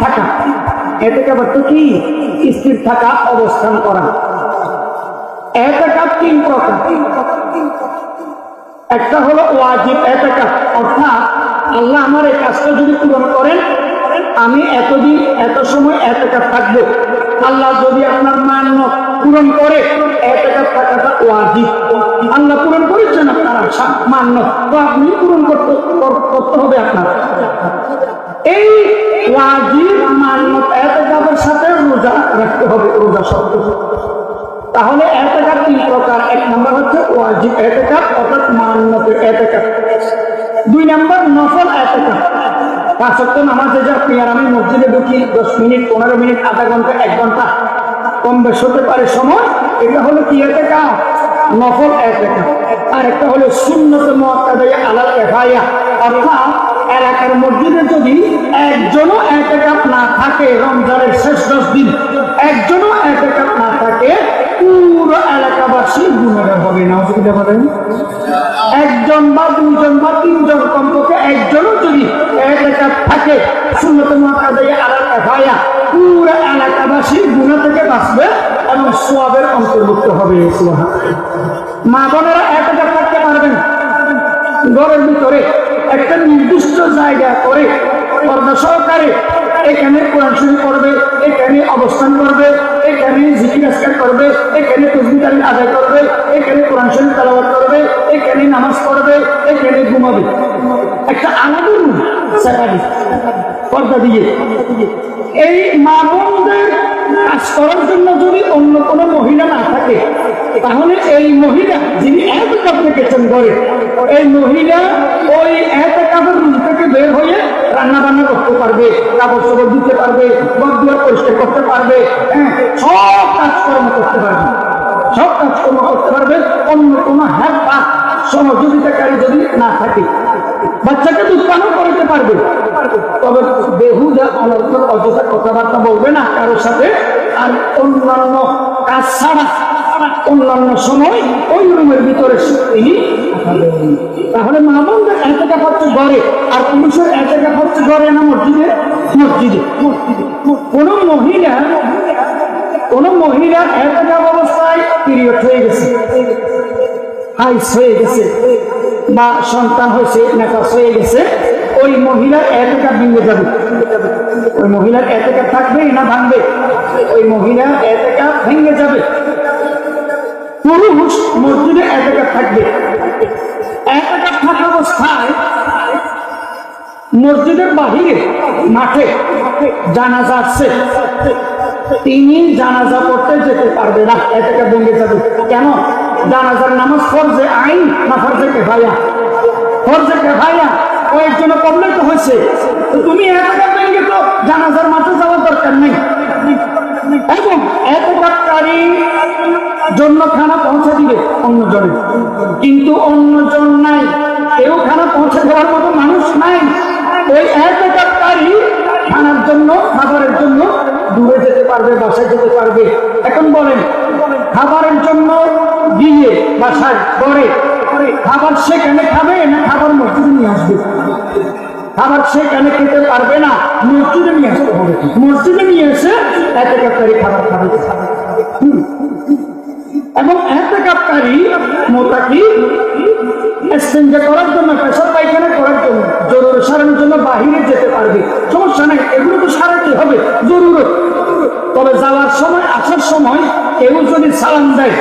থাকা। এতে কাপ কি? স্থির থাকা, অবস্থান করা। এতে তিন প্রকার। একটা হলো ওয়াজিব এতে অর্থাৎ আল্লাহ আমার এই কাজটা যদি পূরণ করেন, আমি এতদিন, এত সময় এতে কাপ থাকব। আল্লাহ যদি আপনার মান্য পূরণ করে এতে কাপ থাকাটা ওয়াজিব। আল্লাহ পূরণ করেছেন আপনার মান্য। তো আপনি পূরণ করতে করতে হবে আপনার। এই ওয়াজিব মান্যত এতেকাবের সাথে রোজা রাখতে হবে, রোজা শব্দ তাহলে এতেকাব তিন প্রকার। এক নম্বর হচ্ছে ওয়াজিব এতেকাব অর্থাৎ মান্যতের এতেকাব দুই নম্বর নফল এতেকাব পাঁচ সপ্তাহ নামাজে যা আর আমি মসজিদে ঢুকি, দশ মিনিট, পনেরো মিনিট, আধা ঘণ্টা, এক ঘণ্টা, কম বেশ হতে পারে সময়। এটা হলো কি এতেকাব নফল এতেকাব আর একটা হলো শূন্যত মহাত্মাদায় আলাল এফাইয়া অর্থাৎ এলাকার মসজিদে যদি একজনও এতেকাপ না থাকে রমজানের শেষ দশ দিন, একজনও এতেকাপ না থাকে, পুরো এলাকাবাসী গুণাগার হবে। না অসুবিধা পাবেন একজন বা দুইজন বা তিনজন কমপক্ষে একজনও যদি এতেকাপ থাকে শূন্যত মাত্রাদায় আলাল এফাইয়া পুরো এলাকাবাসী গুণা থেকে বাঁচবে এবং সোয়াবের অন্তর্ভুক্ত হবে। মা বোনেরা এতেকাপ থাকতে পারবেন? ঘরের ভিতরে একটা নির্দিষ্ট জায়গা করে পর্দা সহকারে এখানে কোরআন শরীফ করবে এখানে অবস্থান করবে, এখানে জিকির আসকার করবে, এখানে তসবিদারি আদায় করবে, এখানে কোরআন শরীফ তালাবাদ করবে, এখানে নামাজ পড়বে, এখানে ঘুমাবে। একটা আলাদা রুম সেখানে পর্দা দিয়ে। এই মা বোনদের কাজ করার জন্য যদি অন্য কোনো মহিলা না থাকে, তাহলে এই মহিলা যিনি এক কাপ রেখেছেন ঘরে, এই মহিলা ওই এক কাপের রুম থেকে বের হয়ে রান্না বান্না করতে পারবে কাপড় চাপড় দিতে পারবে, ঘর দুয়ার পরিষ্কার করতে পারবে হ্যাঁ সব কাজকর্ম করতে পারবে। সব কাজকর্ম করতে পারবে, অন্য কোনো হ্যাপ সহযোগিতাকারী যদি না থাকে বাচ্চাকে দুধ পানও করতে পারবে। তবে বেহুদা অনর্থক অযথা কথাবার্তা বলবে না কারোর সাথে। আর অন্যান্য কাজ ছাড়া, অন্যান্য সময় ওই রুমের ভিতরে তিনি তাহলে মা বোনদের এতটা হচ্ছে ঘরে আর পুরুষের এতটা হচ্ছে ঘরে না মসজিদে? মসজিদে কোন মহিলা কোন মহিলা এতটা অবস্থায় পিরিয়ড হয়ে গেছে। হাইস হয়ে গেছে। বা সন্তান হয়েছে নেতাস হয়ে গেছে, ওই মহিলার এতটা ভেঙে যাবে? ওই মহিলার এতটা থাকবে না ভাঙবে? ওই মহিলা এতটা ভেঙে যাবে? পুরুষ মসজিদে এতটা থাকবে? এতটা থাকা অবস্থায় মসজিদের বাহিরে, মাঠে জানাজা আসছে তিনি জানাজা করতে যেতে পারবে না এটাকে ভেঙে যাবে। কেন? জানাজার নামাজ ফরজে আইন না ফরজে কে ভাইয়া ফরজে কে ভাইয়া কয়েকজন তো হয়েছে। তুমি ভেঙে তো জানাজার মাঠে যাওয়ার দরকার নেই। এবং এতটাকারী জন্য খানা পৌঁছে দিবে অন্যজনে। কিন্তু অন্যজন নাই। কেউ খানা পৌঁছে দেওয়ার মতো মানুষ নাই। ওই এতটাকারী খানার জন্য, খাবারের জন্য দূরে যেতে পারবে, বাসায় যেতে পারবে। এখন বলেন, খাবারের জন্য গিয়ে বাসায় করে খাবার সেখানে খাবে না খাবার মসজিদে নিয়ে আসবে? খাবার সেখানে খেতে পারবে না, মসজিদে নিয়ে আসতে হবে। মসজিদে নিয়ে এসে এত কাপড়ি খাবার খাবে। এবং এত কাপড়ি মোটাকি এক্সচেঞ্জে করার জন্য পেশার পায়খানা করার জন্য, জরুরি সারানোর জন্য বাহিরে যেতে পারবে। সমস্যা নাই, এগুলো তো সারাতে হবে, জরুরত। তবে যাওয়ার সময়, আসার সময় কেউ যদি সালাম দেয়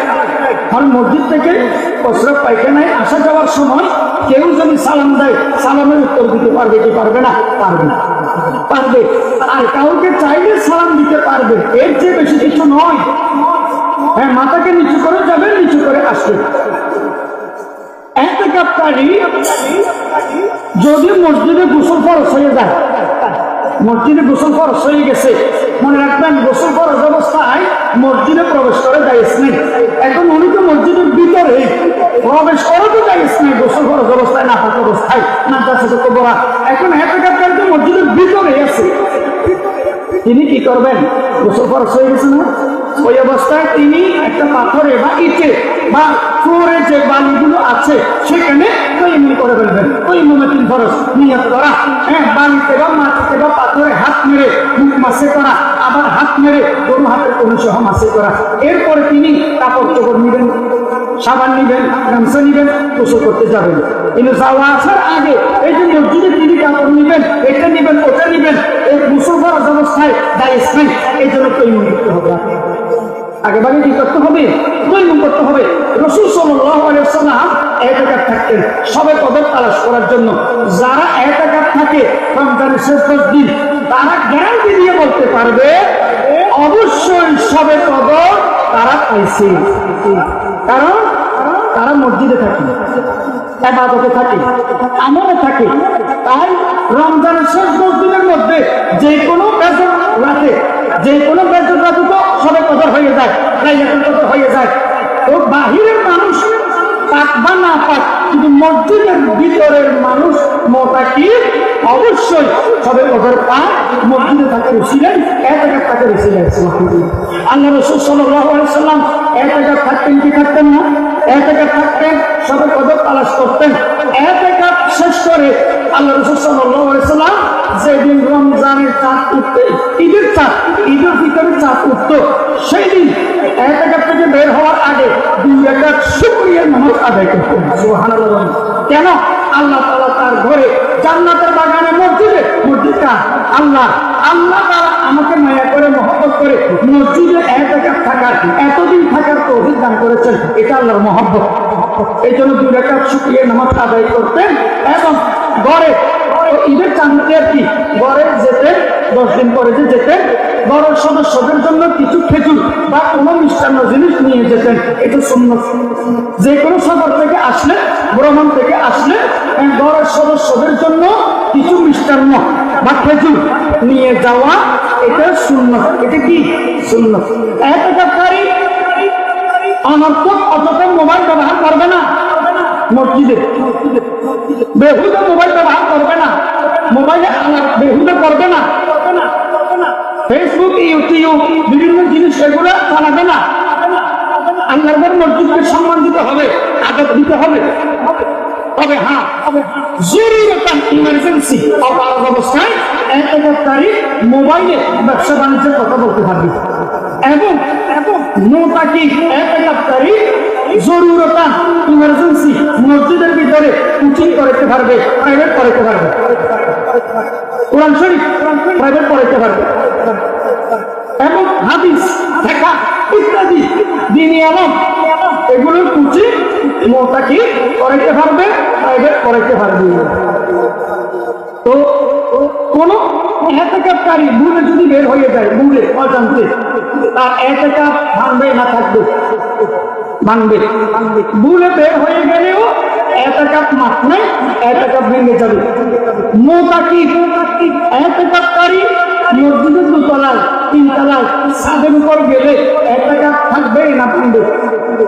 আর মসজিদ থেকে প্রস্রাব পায়খানায় আসা যাওয়ার সময় কেউ যদি সালাম দেয়, সালামের উত্তর দিতে পারবে কি পারবে না? পারবে পারবে। আর কাউকে চাইলে সালাম দিতে পারবে। এর চেয়ে বেশি কিছু নয়। হ্যাঁ মাথাকে নিচু করে যাবে নিচু করে আসবে একটা কাপড়ি যদি মসজিদে গোসল ফরস হয়ে যায়, মসজিদে গোসল ফরস হয়ে গেছে, মনে রাখবেন, গোসল ফরস অবস্থায় মসজিদে প্রবেশ করে যাইস নেই এখন উনি তো মসজিদের ভিতরে প্রবেশ করে তো যাইস নেই গোসল ফরস অবস্থায় না থাকা অবস্থায় না যাচ্ছে তো বড়া এখন কাপড়ি তো মসজিদের ভিতরে আছে। তিনি কি করবেন? গোসল ফরস হয়ে গেছে না? ওই অবস্থায় তিনি একটা পাথরে বা ইটে বা ফ্লোরে যে বালিগুলো আছে, সেখানে তৈমুম করে ফেলবেন। তৈমুমে তিন ফরস নিয়ত করা। হ্যাঁ বালিতে বা মাটিতে বা পাথরে হাত মেরে মুখ মাসে করা, আবার হাত মেরে গরু হাতের কোনো সহ মাসে করা। এরপরে তিনি কাপড় চোপড় নিবেন সাবান নিবেন গামছা নিবেন, গোসল করতে যাবেন। কিন্তু যাওয়া আসার আগে এই যে মসজিদে তিনি কাপড় নিবেন, এটা নিবেন, ওটা নিবেন, এই গোসল করার অবস্থায় দায়িত্বেন এই জন্য তৈরি করতে হবে আগে কি করতে হবে? তৈরি করতে হবে। রসুল সাল্লাম একাকার থাকতেন। সবে কদর তালাশ করার জন্য যারা একাকার থাকে, রমজানের শেষ দশ দিন, তারা গ্যারান্টি দিয়ে বলতে পারবে, অবশ্যই সবে কদর তারা পাইছে। কারণ তারা মসজিদে থাকে এবাদতে থাকে, আমলে থাকে। তাই রমজানের শেষ দশ দিনের মধ্যে যে কোনো বেতন রাতে, যে কোনো বেতন রাতে তো সবে কদর হয়ে যায়, লাইলাতুল কদর হয়ে যায়। তো বাহিরের মানুষ পাক বা না পাক কিন্তু মসজিদের ভিতরের মানুষ মোটাকি অবশ্যই সবে কদর পাক মসজিদে থাকে রসিলেন এক এক তাকে রসিলেন আল্লাহ রসুল সাল্লাম এক এক থাকতেন কি থাকতেন না? এক এক থাকতেন, সবে কদর তালাশ করতেন। এক এক শেষ করে আল্লাহ রসুল সাল্লাম যেদিন রমজানের চাঁদ উঠতে ঈদের চাঁদ, ঈদের ভিতরে চাঁদ উঠত সেই দিন এক এক থেকে বের হওয়ার আগে দুই একটা শুক্রিয়ার নামাজ আদায় করতেন সুবহানাল্লাহ বলেন। কেন? আল্লাহ তালা তার ঘরে জান্নাতের বাগানে, মসজিদে, মসজিদটা আল্লাহ। আল্লাহ তারা আমাকে মায়া করে, মহব্বত করে মসজিদে এক একটা থাকার এটা আল্লাহর মহব্বত। এই জন্য শুকিয়ে নামাজ আদায় করতেন এবং গড়ে ঈদের আর কি গড়ে যেতে দশ দিন পরে যে যেতেন গড়ের সদস্যদের জন্য কিছু খেজুর বা কোনো মিষ্টান্ন জিনিস নিয়ে যেতেন। এটা শূন্য যে কোনো সদর থেকে আসলে, ভ্রমণ থেকে আসলে গড়ের সদস্যদের জন্য কিছু মিষ্টান্ন বা খেজুর নিয়ে যাওয়া, এটা শূন্য এটা কি? শূন্য এক অনর্থক অযথা মোবাইল ব্যবহার করবে না? মসজিদে। বেহুদে মোবাইল ব্যবহার করবে না। মোবাইলে বেহুদে করবে না। ফেসবুক ইউটিউব বিভিন্ন জিনিস সেগুলো চালাবে না। আল্লাহর মসজিদকে সম্মান দিতে হবে, আদর দিতে হবে। তবে হ্যাঁ জরুরতান ইমার্জেন্সি অপারগ অবস্থায় এক তারিখ মোবাইলে ব্যবসা বাণিজ্যের কথা বলতে পারবি। এবং এবং নোটাকি এক এক তারিখ জরুরতান ইমার্জেন্সি মসজিদের ভিতরে কোচিং করাতে পারবে প্রাইভেট করাতে পারবে। কোরআন শরীফ প্রাইভেট করাতে পারবে। এবং হাদিস দেখা ইত্যাদি, দিনী আলম, এগুলোর কুচি মোটাকি করাইতে পারবে প্রাইভেট করাইতে পারবে। তো কোন এতেকাপকারী ভুলে যদি বের হয়ে যায় ভুলে অজান্তে, তার এতেকাপ ভাঙবে না থাকবে। ভাঙবে বের হয়ে গেলেও ভেঙে যাবে। মসজিদের দুতলায় তিনতলায় উপর গেলে এতেকাপ থাকবে না ভাঙবে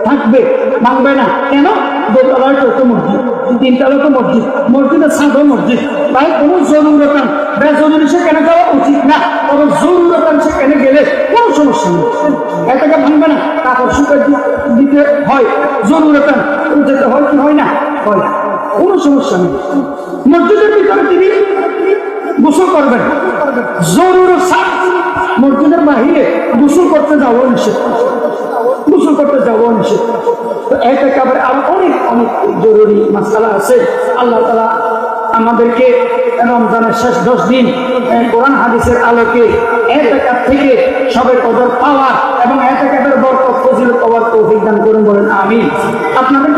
থাকবে। ভাঙবে না। কেন? দোতলায় তো মসজিদ। তিনতলা তো মসজিদ। মসজিদের ছাদও মসজিদ। তাই কোনো জরুরতান বেজরুরি সেখানে যাওয়া উচিত না। তবে জরুরতান সেখানে গেলে কোনো সমস্যা নেই। এটাকে ভাঙবে না। কাপড় শুকাই দিতে হয়। জরুরতান যেতে হয় কি হয় না? হয়। কোনো সমস্যা নেই। মসজিদের ভিতরে তিনি গোসল করবেন। জরুর মসজিদের বাহিরে গোসল করতে যাব নিষেধ। গোসল করতে যাব নিষেধ। তো এটা একেবারে আরও অনেক অনেক জরুরি মাসালা আছে। আল্লাহ তালা আমাদেরকে রমজানের শেষ দশ দিন কোরআন হাদিসের আলোকে এক একার থেকে সবে কদর পাওয়ার এবং এক একাদের বরকত, ফজিলত পাওয়ার তৌফিক দান করুন বলেন আমি আপনাদের